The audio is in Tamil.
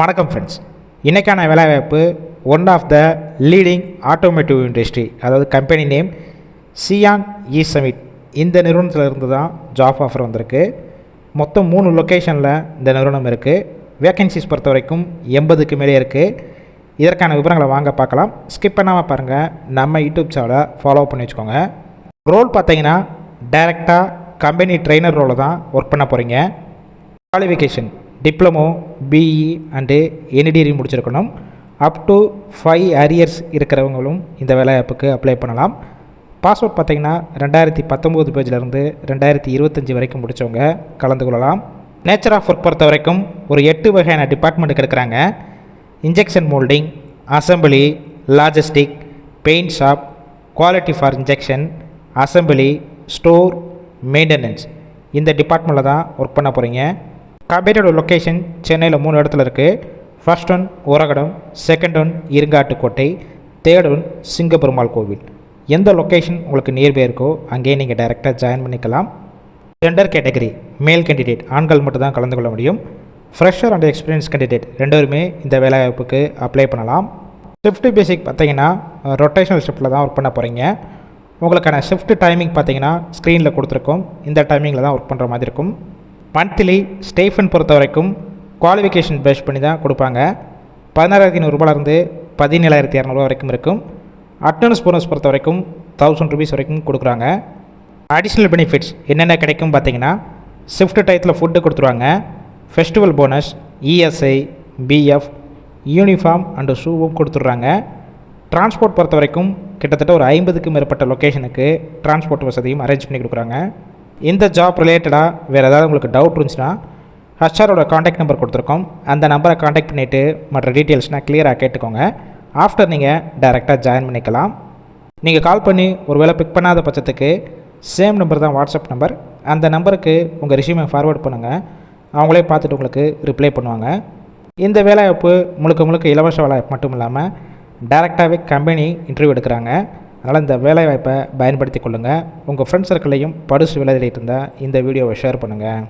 வணக்கம் ஃப்ரெண்ட்ஸ் இன்றைக்கான வேலைவாய்ப்பு one of the leading automotive industry அதாவது கம்பெனி நேம் சியாங் இ சமிட் இந்த நிறுவனத்தில் இருந்து தான் ஜாப் ஆஃபர் வந்திருக்கு. மொத்தம் மூணு லொக்கேஷனில் இந்த நிறுவனம் இருக்குது வேக்கன்சிஸ் பொறுத்த வரைக்கும் எண்பதுக்கு மேலே இருக்குது இதற்கான விவரங்களை வாங்க பார்க்கலாம். ஸ்கிப் பண்ணாமல் பாருங்கள் நம்ம யூடியூப் சேனலை ஃபாலோ பண்ணி வச்சுக்கோங்க. ரோல் பார்த்தீங்கன்னா டைரெக்டாக கம்பெனி ட்ரெயினர் ரோலை தான் ஒர்க் பண்ண போகிறீங்க qualification diploma BE and any degree முடிச்சிருக்கணும். அப் டு ஃபைவ் அரியர்ஸ் இருக்கிறவங்களும் இந்த வேலைவாய்ப்புக்கு அப்ளை பண்ணலாம். பாஸ்வேர்ட் பார்த்தீங்கன்னா ரெண்டாயிரத்தி பத்தொம்போது பேஜிலேருந்து ரெண்டாயிரத்தி இருபத்தஞ்சி வரைக்கும் முடித்தவங்க கலந்து கொள்ளலாம். நேச்சர் ஆஃப் ஒர்க் பொறுத்த வரைக்கும் ஒரு எட்டு வகையான டிபார்ட்மெண்ட்டுக்கு இருக்கிறாங்க injection moulding assembly logistic paint shop quality for injection assembly store maintenance இந்த டிபார்ட்மெண்ட்டில் தான் ஒர்க் பண்ண போகிறீங்க கம்பெனியோட லொக்கேஷன் சென்னையில் மூணு இடத்துல இருக்குது first one Oragadam second one Irungattukottai third one Singaperumal Koil. எந்த லொக்கேஷன் உங்களுக்கு நியர்பை இருக்கோ அங்கேயே நீங்கள் டைரெக்டாக ஜாயின் பண்ணிக்கலாம். ஜெண்டர் கேட்டகரி மேல் கேண்டிடேட் ஆண்கள் மட்டும் தான் கலந்து கொள்ள முடியும். ஃப்ரெஷர் அண்ட் எக்ஸ்பீரியன்ஸ் கேண்டிடேட் ரெண்டுமே இந்த வேலைவாய்ப்புக்கு அப்ளை பண்ணலாம். ஷிஃப்ட் பேசிக் பார்த்தீங்கன்னா ரொட்டேஷனல் ஷிஃப்ட்டில் தான் ஒர்க் பண்ண போகிறீங்க உங்களுக்கான ஷிஃப்ட் டைமிங் பார்த்தீங்கன்னா ஸ்க்ரீனில் கொடுத்துருக்கோம். இந்த டைமிங்கில் தான் ஒர்க் பண்ணுற மாதிரி இருக்கும். மந்த்லி ஸ்டேஃபன் பொறுத்த வரைக்கும் குவாலிஃபிகேஷன் பேஸ் பண்ணி தான் கொடுப்பாங்க பதினாறாயிரத்தி ஐநூறுரூபாலேருந்து பதினேழாயிரத்தி இரநூறுவா வரைக்கும் இருக்கும். அட்டனன்ஸ் போனஸ் பொறுத்த வரைக்கும் தௌசண்ட் ருபீஸ் வரைக்கும் கொடுக்குறாங்க. அடிஷ்னல் பெனிஃபிட்ஸ் என்னென்ன கிடைக்கும் பார்த்தீங்கன்னா ஷிஃப்ட் டயத்தில் ஃபுட்டு கொடுத்துருவாங்க. Festival bonus ESI PF uniform and ஷூவும் கொடுத்துட்றாங்க. டிரான்ஸ்போர்ட் பொறுத்த வரைக்கும் கிட்டத்தட்ட ஒரு ஐம்பதுக்கும் மேற்பட்ட லொக்கேஷனுக்கு டிரான்ஸ்போர்ட் வசதியும் அரேஞ்ச் பண்ணி கொடுக்குறாங்க. இந்த ஜாப் ரிலேட்டடாக வேறு ஏதாவது உங்களுக்கு டவுட் இருந்துச்சுன்னா ஹச்ஆரோட காண்டாக்ட் நம்பர் கொடுத்துருக்கோம். அந்த நம்பரை காண்டாக்ட் பண்ணிவிட்டு மற்ற டீட்டெயில்ஸ்னால் கிளியராக கேட்டுக்கோங்க. ஆஃப்டர் நீங்கள் டைரெக்டாக ஜாயின் பண்ணிக்கலாம். நீங்கள் கால் பண்ணி ஒரு வேளை பிக் பண்ணாத பட்சத்துக்கு சேம் நம்பர் தான் வாட்ஸ்அப் நம்பர் அந்த நம்பருக்கு உங்கள் ரிஷ்யூமை ஃபார்வேர்ட் பண்ணுங்கள் அவங்களே பார்த்துட்டு உங்களுக்கு ரிப்ளை பண்ணுவாங்க. இந்த வேலைவாய்ப்பு முழுக்க முழுக்க இலவச வேலை மட்டும் இல்லாமல் டேரெக்டாகவே கம்பெனி இன்டர்வியூ எடுக்கிறாங்க. அதனால் இந்த வேலைவாய்ப்பை பயன்படுத்தி கொள்ளுங்கள் உங்கள் ஃப்ரெண்ட்ஸ் சர்க்கிளையும் படுசு விளையாடிட்டு இருந்தால் இந்த வீடியோவை ஷேர் பண்ணுங்கள்